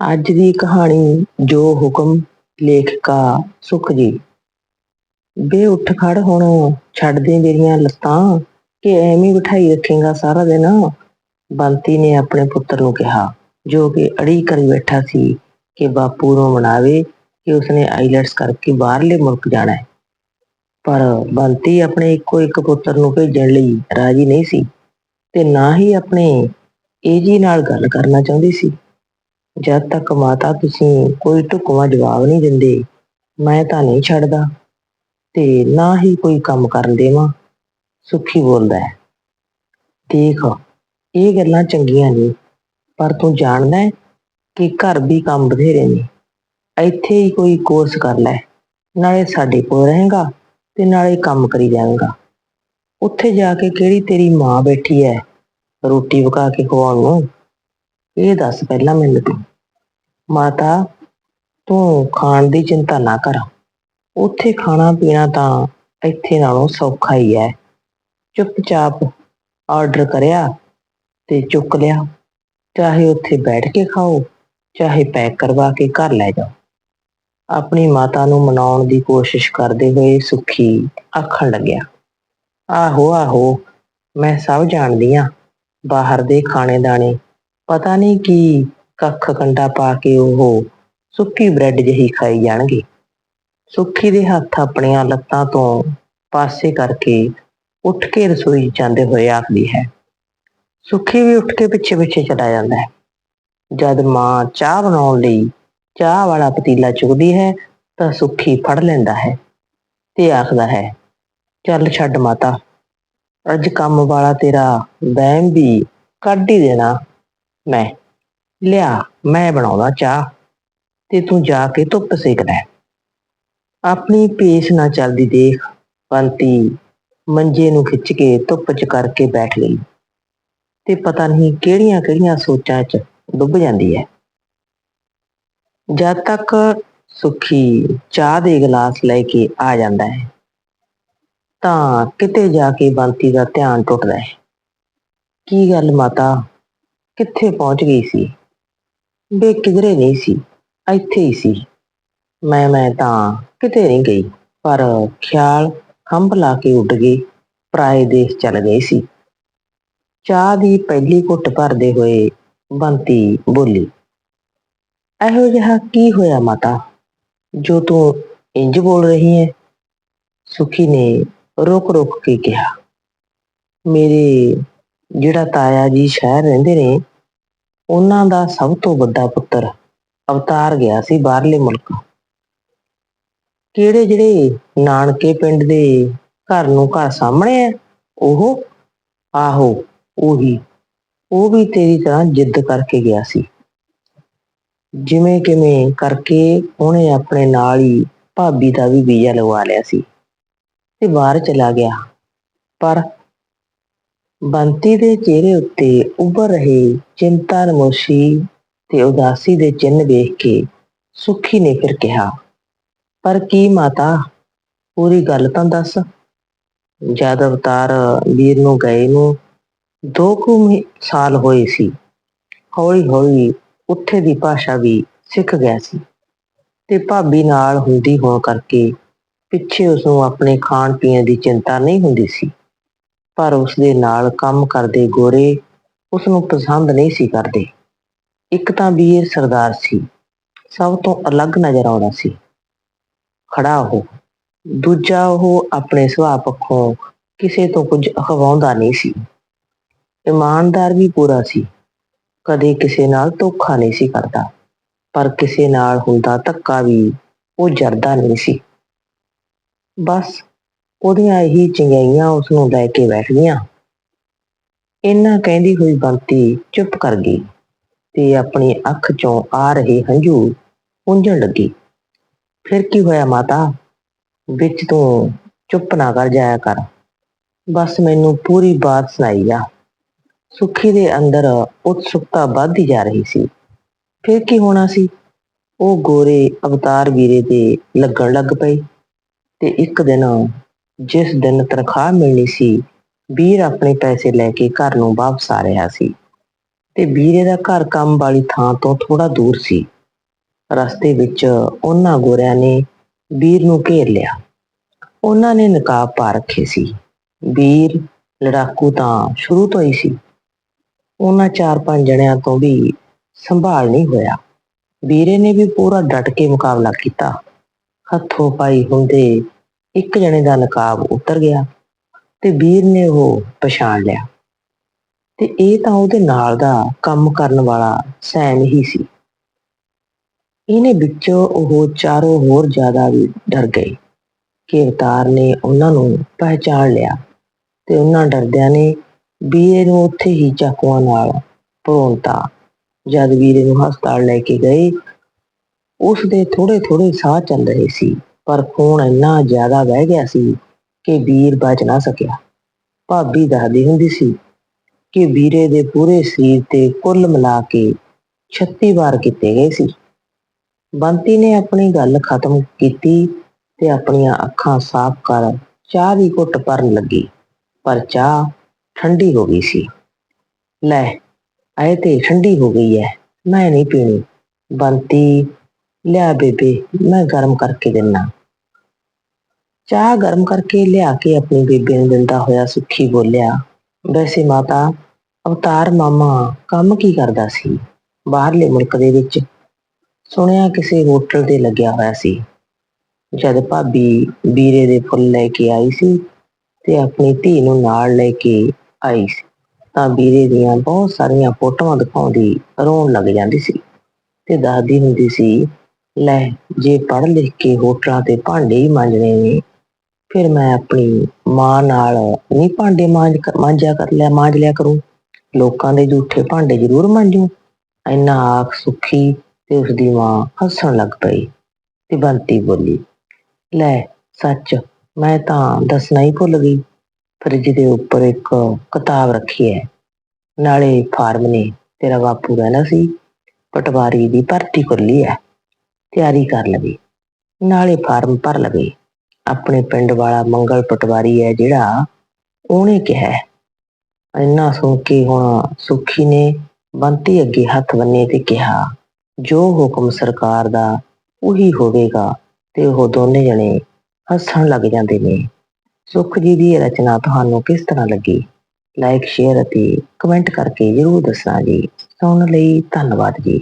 ਅੱਜ ਦੀ ਕਹਾਣੀ ਜੋ ਹੁਕਮ ਲੇਖਕਾ ਸੁਖ ਜੀ ਬੇ ਉੱਠ ਖੜ ਹੁਣ ਛੱਡ ਦੇ ਮੇਰੀਆਂ ਲੱਤਾਂ, ਕਿ ਐਵੇਂ ਬਿਠਾਈ ਰੱਖੇਗਾ ਸਾਰਾ ਦਿਨ। ਬੰਤੀ ਨੇ ਆਪਣੇ ਪੁੱਤਰ ਨੂੰ ਕਿਹਾ, ਜੋ ਕਿ ਅੜੀ ਕਰੀ ਬੈਠਾ ਸੀ, ਕਿ ਬਾਪੂ ਨੂੰ ਮਨਾਵੇ, ਕਿ ਉਸਨੇ ਆਈਲੈਟਸ ਕਰਕੇ ਬਾਹਰਲੇ ਮੁਲਕ ਜਾਣਾ ਹੈ। ਪਰ ਬੰਤੀ ਆਪਣੇ ਇੱਕੋ ਇੱਕ ਪੁੱਤਰ ਨੂੰ ਭੇਜਣ ਲਈ ਰਾਜੀ ਨਹੀਂ ਸੀ, ਤੇ ਨਾ ਹੀ ਆਪਣੇ ਏਜੀ ਨਾਲ ਗੱਲ ਕਰਨਾ ਚਾਹੁੰਦੀ ਸੀ। ਜਦ ਤੱਕ ਮਾਤਾ ਤੁਸੀਂ ਕੋਈ ਢੁਕਵਾਂ ਜਵਾਬ ਨਹੀਂ ਦਿੰਦੇ, ਮੈਂ ਤਾਂ ਨਹੀਂ ਛੱਡਦਾ ਤੇ ਨਾ ਹੀ ਕੋਈ ਕੰਮ ਕਰਨ ਦੇਵਾਂ। ਸੁੱਖੀ ਬੋਲਦਾ ਹੈ, ਦੇਖ, ਇਹ ਗੱਲਾਂ ਚੰਗੀਆਂ ਨਹੀਂ ਪਰ ਤੂੰ ਜਾਣਦਾ ਹੈ ਕਿ ਘਰ ਵੀ ਕੰਮ ਬਥੇਰੇ ਨੇ। ਇੱਥੇ ਹੀ ਕੋਈ ਕੋਰਸ ਕਰ ਲੈ, ਨਾਲੇ ਸਾਡੇ ਕੋਲ ਰਹੇਗਾ ਤੇ ਨਾਲੇ ਕੰਮ ਕਰੀ ਜਾਏਗਾ ਉੱਥੇ ਜਾ ਕੇ ਕਿਹੜੀ ਤੇਰੀ ਮਾਂ ਬੈਠੀ ਹੈ? ਰੋਟੀ ਪਕਾ ਕੇ ਖਵਾਉਣ ਨੂੰ? ਇਹ ਦੱਸ ਪਹਿਲਾਂ ਮੈਨੂੰ ਤੂੰ। ਮਾਤਾ, ਤੂੰ ਖਾਣ ਦੀ ਚਿੰਤਾ ਨਾ ਕਰ। ਉੱਥੇ ਖਾਣਾ ਪੀਣਾ ਤਾਂ ਇੱਥੇ ਨਾਲੋਂ ਸੌਖਾ ਹੀ ਹੈ। ਚੁੱਪਚਾਪ ਆਰਡਰ ਕਰਿਆ ਤੇ ਚੁੱਕ ਲਿਆ। ਚਾਹੇ ਉੱਥੇ ਬੈਠ ਕੇ ਖਾਓ, ਚਾਹੇ ਪੈਕ ਕਰਵਾ ਕੇ ਘਰ ਲੈ ਜਾਓ। ਆਪਣੀ ਮਾਤਾ ਨੂੰ ਮਨਾਉਣ ਦੀ ਕੋਸ਼ਿਸ਼ ਕਰਦੇ ਹੋਏ ਸੁਖੀ ਆਖਣ ਲੱਗਿਆ, ਆਹੋ ਆਹੋ, ਮੈਂ ਸਭ ਜਾਣਦੀ ਆ। ਬਾਹਰ ਦੇ ਖਾਣੇ ਦਾਣੇ ਪਤਾ ਨਹੀਂ ਕੀ ਕੱਖ ਕੰਡਾ ਪਾ ਕੇ ਉਹ ਸੁੱਕੀ ਬ੍ਰੈਡ ਜਿਹੀ ਖਾਈ ਜਾਣਗੇ। ਸੁੱਖੀ ਦੇ ਹੱਥ ਆਪਣੀਆਂ ਲੱਤਾਂ ਤੋਂ ਪਾਸੇ ਕਰਕੇ ਉੱਠ ਕੇ ਰਸੋਈ ਜਾਂਦੇ ਹੋਏ ਆਖਦੀ ਹੈ, ਸੁੱਖੀ ਵੀ ਉੱਠ ਕੇ ਪਿੱਛੇ ਪਿੱਛੇ ਚਲਾ ਜਾਂਦਾ ਹੈ। ਜਦ ਮਾਂ ਚਾਹ ਬਣਾਉਣ ਲਈ ਚਾਹ ਵਾਲਾ ਪਤੀਲਾ ਚੁੱਕਦੀ ਹੈ ਤਾਂ ਸੁੱਖੀ ਫੜ ਲੈਂਦਾ ਹੈ ਤੇ ਆਖਦਾ ਹੈ, ਚੱਲ ਛੱਡ ਮਾਤਾ, ਅੱਜ ਕੰਮ ਵਾਲਾ ਤੇਰਾ ਵਹਿਮ ਵੀ ਕੱਢ ਹੀ ਦੇਣਾ। ਮੈਂ ਲਿਆ, ਮੈਂ ਬਣਾਉਂਦਾ ਚਾਹ ਤੇ ਤੂੰ ਜਾ ਕੇ ਧੁੱਪ ਸੇਕਦਾ ਆਪਣੀ ਪੇਸ਼ ਨਾ ਚੱਲਦੀ ਦੇਖ, ਬੰਤੀ ਮੰਜੇ ਨੂੰ ਖਿੱਚ ਕੇ ਧੁੱਪ 'ਚ ਕਰਕੇ ਬੈਠ ਗਈ ਤੇ ਪਤਾ ਨਹੀਂ ਕਿਹੜੀਆਂ ਕਿਹੜੀਆਂ ਸੋਚਾਂ 'ਚ ਡੁੱਬ ਜਾਂਦੀ ਹੈ। ਜਦ ਤੱਕ ਸੁਖੀ ਚਾਹ ਦੇ ਗਲਾਸ ਲੈ ਕੇ ਆ ਜਾਂਦਾ ਹੈ, ਤਾਂ ਕਿਤੇ ਜਾ ਕੇ ਬੰਤੀ ਦਾ ਧਿਆਨ ਟੁੱਟਦਾ ਹੈ। ਕੀ ਗੱਲ ਮਾਤਾ? ਕਿੱਥੇ ਪਹੁੰਚ ਗਈ ਸੀ? ਬੇ ਕਿਧਰੇ ਨਹੀਂ ਸੀ, ਇੱਥੇ ਹੀ ਸੀ। ਮੈਂ ਮੈਂ ਤਾਂ ਕਿਤੇ ਨਹੀਂ ਗਈ, ਪਰ ਖਿਆਲ ਖੰਭ ਲਾ ਕੇ ਉੱਡ ਗਏ, ਪਰਾਏ ਦੇਸ਼ ਚਲ ਗਏ ਸੀ। ਚਾਹ ਦੀ ਪਹਿਲੀ ਘੁੱਟ ਭਰਦੇ ਹੋਏ ਬੰਤੀ ਬੋਲੀ, ਇਹੋ ਜਿਹਾ ਕੀ ਹੋਇਆ ਮਾਤਾ? ਜੋ ਤੂੰ ਇੰਜ ਬੋਲ ਰਹੀ ਹੈ ਸੁਖੀ ਨੇ ਰੁਕ ਰੁਕ ਕੇ ਕਿਹਾ, ਮੇਰੇ ਜਿਹੜਾ ਤਾਇਆ ਜੀ ਸ਼ਹਿਰ ਰਹਿੰਦੇ ਨੇ, ਉਹਨਾਂ ਦਾ ਸਭ ਤੋਂ ਵੱਡਾ ਪੁੱਤਰ ਅਵਤਾਰ ਗਿਆ ਸੀ ਬਾਹਰਲੇ ਮੁਲਕ। ਕਿਹੜੇ ਜਿਹੜੇ ਨਾਨਕੇ ਪਿੰਡ ਦੇ ਘਰ ਨੂੰ ਘਰ ਸਾਹਮਣੇ ਹੈ, ਉਹ ਆਹੋ, ਉਹੀ। ਉਹ ਵੀ ਤੇਰੀ ਤਰ੍ਹਾਂ ਜਿੱਦ ਕਰਕੇ ਗਿਆ ਸੀ। ਜਿਵੇਂ ਕਿਵੇਂ ਕਰਕੇ ਉਹਨੇ ਆਪਣੇ ਨਾਲ ਹੀ ਭਾਬੀ ਦਾ ਵੀ ਵੀਜ਼ਾ ਲਗਵਾ ਲਿਆ ਸੀ। ਤੇ ਬਾਹਰ ਚਲਾ ਗਿਆ। ਪਰ ਬੰਤੀ ਦੇ ਚਿਹਰੇ ਉੱਤੇ ਉੱਭਰ ਰਹੇ ਚਿੰਤਾ ਨਮੋਸ਼ੀ ਤੇ ਉਦਾਸੀ ਦੇ ਚਿੰਨ੍ਹ ਵੇਖ ਕੇ ਸੁਖੀ ਨੇ ਫਿਰ ਕਿਹਾ, ਪਰ ਕੀ ਮਾਤਾ, ਪੂਰੀ ਗੱਲ ਤਾਂ ਦੱਸ। ਜਦ ਅਵਤਾਰ ਵੀਰ ਨੂੰ ਗਏ ਨੂੰ ਦੋ ਕੁ ਸਾਲ ਹੋਏ ਸੀ ਹੌਲੀ ਹੌਲੀ ਉੱਥੇ ਦੀ ਭਾਸ਼ਾ ਵੀ ਸਿੱਖ ਗਿਆ ਸੀ ਤੇ ਭਾਬੀ ਨਾਲ ਹੁੰਦੀ ਹੋਣ ਕਰਕੇ ਪਿੱਛੇ ਉਸ ਨੂੰ ਆਪਣੇ ਖਾਣ ਪੀਣ ਦੀ ਚਿੰਤਾ ਨਹੀਂ ਹੁੰਦੀ ਸੀ। ਪਰ ਉਸ ਦੇ ਨਾਲ ਕੰਮ ਕਰਦੇ ਗੋਰੇ ਉਸ ਨੂੰ ਪਸੰਦ ਨਹੀਂ ਸੀ ਕਰਦੇ। ਇੱਕ ਤਾਂ ਵੀਰ ਸਰਦਾਰ ਸੀ। ਸਭ ਤੋਂ ਅਲੱਗ ਨਜ਼ਰ ਆਉਂਦਾ ਸੀ। ਖੜਾ ਉਹ ਦੂਜਾ ਉਹ ਆਪਣੇ ਸੁਭਾਅ ਪੱਖੋਂ ਕਿਸੇ ਤੋਂ ਕੁਝ ਅਖਵਾਉਂਦਾ ਨਹੀਂ ਸੀ। ਇਮਾਨਦਾਰ ਵੀ ਪੂਰਾ ਸੀ। ਕਦੇ ਕਿਸੇ ਨਾਲ ਧੋਖਾ ਨਹੀਂ ਸੀ ਕਰਦਾ। ਪਰ ਕਿਸੇ ਨਾਲ ਹੁੰਦਾ ਧੱਕਾ ਵੀ ਉਹ ਜਰਦਾ ਨਹੀਂ ਸੀ। ਬਸ ਉਹਦੀਆਂ ਇਹੀ ਚੰਗਿਆਈਆਂ ਉਸ ਨੂੰ ਲੈ ਕੇ ਬੈਠ ਗਈਆਂ। ਇਹਨਾਂ ਕਹਿੰਦੀ ਹੋਈ ਬੰਤੀ ਚੁੱਪ ਕਰ ਗਈ ਤੇ ਆਪਣੀ ਅੱਖ ਚੋਂ ਆ ਰਹੇ ਹੰਝੂ ਪੁੰਝਣ ਲੱਗੀ। ਫਿਰ ਕੀ ਹੋਇਆ ਮਾਤਾ? ਵਿੱਚ ਤੂੰ ਚੁੱਪ ਨਾ ਕਰ ਜਾਇਆ ਕਰ। ਬਸ ਮੈਨੂੰ ਪੂਰੀ ਬਾਤ ਸੁਣਾਈ ਆ ਸੁਖੀ ਦੇ ਅੰਦਰ ਉਤਸੁਕਤਾ ਵੱਧਦੀ ਜਾ ਰਹੀ ਸੀ। ਫਿਰ ਕੀ ਹੋਣਾ ਸੀ? ਉਹ ਗੋਰੇ ਅਵਤਾਰ ਵੀਰੇ ਦੇ ਲੱਗਣ ਲੱਗ ਪਈ ਤੇ ਇੱਕ ਦਿਨ ਜਿਸ ਦਿਨ ਤਨਖਾਹ ਮਿਲਣੀ ਸੀ, ਵੀਰ ਆਪਣੇ ਪੈਸੇ ਲੈ ਕੇ ਘਰ ਨੂੰ ਵਾਪਸ ਆ ਰਿਹਾ ਸੀ ਤੇ ਵੀਰੇ ਦਾ ਘਰ ਕੰਮ ਵਾਲੀ ਥਾਂ ਤੋਂ ਥੋੜਾ ਦੂਰ ਸੀ। ਰਸਤੇ ਵਿੱਚ ਉਹਨਾਂ ਗੋਰਿਆਂ ਨੇ ਵੀਰ ਨੂੰ ਘੇਰ ਲਿਆ। ਉਹਨਾਂ ਨੇ ਨਕਾਬ ਪਾ ਰੱਖੇ ਸੀ। ਵੀਰ ਲੜਾਕੂ ਤਾਂ ਸ਼ੁਰੂ ਤੋਂ ਹੀ ਸੀ। ਉਹਨਾਂ ਚਾਰ ਪੰਜ ਜਣਿਆਂ ਤੋਂ ਵੀ ਸੰਭਾਲ ਨਹੀਂ ਹੋਇਆ। ਵੀਰੇ ਨੇ ਵੀ ਪੂਰਾ ਡਟ ਕੇ ਮੁਕਾਬਲਾ ਕੀਤਾ। ਹੱਥੋਂ ਪਾਈ ਹੁੰਦੇ ਇੱਕ ਜਣੇ ਦਾ ਨਕਾਬ ਉਤਰ ਗਿਆ ਤੇ ਵੀਰ ਨੇ ਉਹ ਪਛਾਣ ਲਿਆ। ਤੇ ਇਹ ਤਾਂ ਉਹਦੇ ਨਾਲ ਦਾ ਕੰਮ ਕਰਨ ਵਾਲਾ ਸੈਨ ਹੀ ਸੀ। ਇਹਨੇ ਵਿੱਚੋਂ ਉਹ ਚਾਰੋਂ ਹੋਰ ਜ਼ਿਆਦਾ ਵੀ ਡਰ ਗਏ। ਕਿ ਅਵਤਾਰ ਨੇ ਉਹਨਾਂ ਨੂੰ ਪਹਿਚਾਣ ਲਿਆ ਤੇ ਉਹਨਾਂ ਡਰਦਿਆਂ ਨੇ ਵੀਰੇ ਨੂੰ ਉੱਥੇ ਹੀ ਚਾਕੂਆਂ ਨਾਲ ਭਰੋਂਤਾ ਜਦ ਵੀਰੇ ਨੂੰ ਹਸਪਤਾਲ ਲੈ ਕੇ ਗਏ ਉਸ ਦੇ ਥੋੜੇ ਥੋੜੇ ਸਾਹ ਚੱਲ ਰਹੇ ਸੀ। ਪਰ ਖੂਨ ਇੰਨਾ ਜ਼ਿਆਦਾ ਵਹਿ ਗਿਆ ਸੀ ਕਿ ਵੀਰ ਬਚ ਨਾ ਸਕਿਆ। ਭਾਬੀ ਦੱਸਦੀ ਹੁੰਦੀ ਸੀ ਕਿ ਵੀਰੇ ਦੇ ਪੂਰੇ ਸਰੀਰ ਤੇ ਕੁੱਲ ਮਿਲਾ ਕੇ 36 ਵਾਰ ਕੀਤੇ ਗਏ ਸੀ। ਬੰਤੀ ਨੇ ਆਪਣੀ ਗੱਲ ਖਤਮ ਕੀਤੀ ਤੇ ਆਪਣੀਆਂ ਅੱਖਾਂ ਸਾਫ਼ ਕਰ ਚਾਹ ਦੀ ਘੁੱਟ ਭਰਨ ਲੱਗੀ, ਪਰ ਚਾਹ ਠੰਡੀ ਹੋ ਗਈ ਸੀ। ਲੈ ਐ ਤੇ ਠੰਡੀ ਹੋ ਗਈ ਹੈ ਮੈਂ ਨਹੀਂ ਪੀਣੀ। ਬੰਤੀ, ਲਿਆ ਬੇਬੇ, ਮੈਂ ਗਰਮ ਕਰਕੇ ਦਿੰਨਾ। ਚਾਹ ਗਰਮ ਕਰਕੇ ਲਿਆ ਕੇ ਆਪਣੀ ਬੇਬੇ ਨੂੰ ਦਿੰਦਾ ਹੋਇਆ ਸੁੱਖੀ ਬੋਲਿਆ, ਵੈਸੇ ਮਾਤਾ, ਅਵਤਾਰ ਮਾਮਾ ਕੰਮ ਕੀ ਕਰਦਾ ਸੀ? ਬਾਹਰਲੇ ਮੁਲਕ ਦੇ ਵਿੱਚ ਸੁਣਿਆ ਕਿਸੇ ਹੋਟਲ ਤੇ ਲੱਗਿਆ ਹੋਇਆ ਸੀ। ਜਦ ਭਾਬੀ ਵੀਰੇ ਦੇ ਫੁੱਲ ਲੈ ਕੇ ਆਈ ਸੀ ਤੇ ਆਪਣੀ ਧੀ ਨੂੰ ਨਾਲ ਲੈ ਕੇ ਆਈ ਸੀ, ਤਾਂ ਵੀਰੇ ਦੀਆਂ ਬਹੁਤ ਸਾਰੀਆਂ ਫੋਟੋਆਂ ਦਿਖਾਉਂਦੀ ਰੋਣ ਲੱਗ ਜਾਂਦੀ ਸੀ ਤੇ ਦੱਸਦੀ ਹੁੰਦੀ ਸੀ, ਲੈ, ਜੇ ਪੜ੍ਹ ਲਿਖ ਕੇ ਹੋਟਲਾਂ ਤੇ ਭਾਂਡੇ ਹੀ ਮਾਂਜਣੇ ਨੇ ਫਿਰ ਮੈਂ ਆਪਣੀ ਮਾਂ ਨਾਲ ਨਹੀਂ ਭਾਂਡੇ ਮਾਂਜ ਮਾਂਜਿਆ ਕਰ ਲਿਆ, ਮਾਂਜ ਲਿਆ ਕਰੂੰ। ਲੋਕਾਂ ਦੇ ਝੂਠੇ ਭਾਂਡੇ ਜ਼ਰੂਰ ਮਾਂਜੂ। ਇੰਨਾ ਆਖ ਸੁੱਖੀ ਤੇ ਉਸਦੀ ਮਾਂ ਹੱਸਣ ਲੱਗ ਪਈ ਤੇ ਬੰਤੀ ਬੋਲੀ, ਲੈ, ਸੱਚ, ਮੈਂ ਤਾਂ ਦੱਸਣਾ ਹੀ ਭੁੱਲ ਗਈ। ਫਰਿੱਜ ਦੇ ਉੱਪਰ ਇੱਕ ਕਿਤਾਬ ਰੱਖੀ ਹੈ। ਨਾਲੇ ਫਾਰਮ ਨੇ, ਤੇਰਾ ਬਾਪੂ ਰਹਿਣਾ ਸੀ। ਪਟਵਾਰੀ ਦੀ ਭਰਤੀ ਕਰ ਲਈ ਹੈ। ਤਿਆਰੀ ਕਰ ਲਵੇ। ਨਾਲੇ ਫਾਰਮ ਭਰ ਲਵੇ। ਆਪਣੇ ਪਿੰਡ ਵਾਲਾ ਮੰਗਲ ਪਟਵਾਰੀ ਹੈ ਜਿਹੜਾ ਉਹਨੇ ਕਿਹਾ ਇੰਨਾ ਸੁਣ ਕੇ ਹੁਣ ਸੁਖੀ ਨੇ ਬੰਤੀ ਅੱਗੇ ਹੱਥ ਬੰਨੇ ਤੇ ਕਿਹਾ, ਜੋ ਹੁਕਮ ਸਰਕਾਰ ਦਾ ਉਹੀ ਹੋਵੇਗਾ ਤੇ ਉਹ ਦੋਨੇ ਜਣੇ ਹੱਸਣ ਲੱਗ ਜਾਂਦੇ ਨੇ। ਸੁਖ ਜੀ ਦੀ ਰਚਨਾ ਤੁਹਾਨੂੰ ਕਿਸ ਤਰ੍ਹਾਂ ਲੱਗੀ? ਲਾਈਕ ਸ਼ੇਅਰ ਅਤੇ ਕਮੈਂਟ ਕਰਕੇ ਜਰੂਰ ਦੱਸਣਾ ਜੀ। ਸੁਣਨ ਲਈ ਧੰਨਵਾਦ ਜੀ।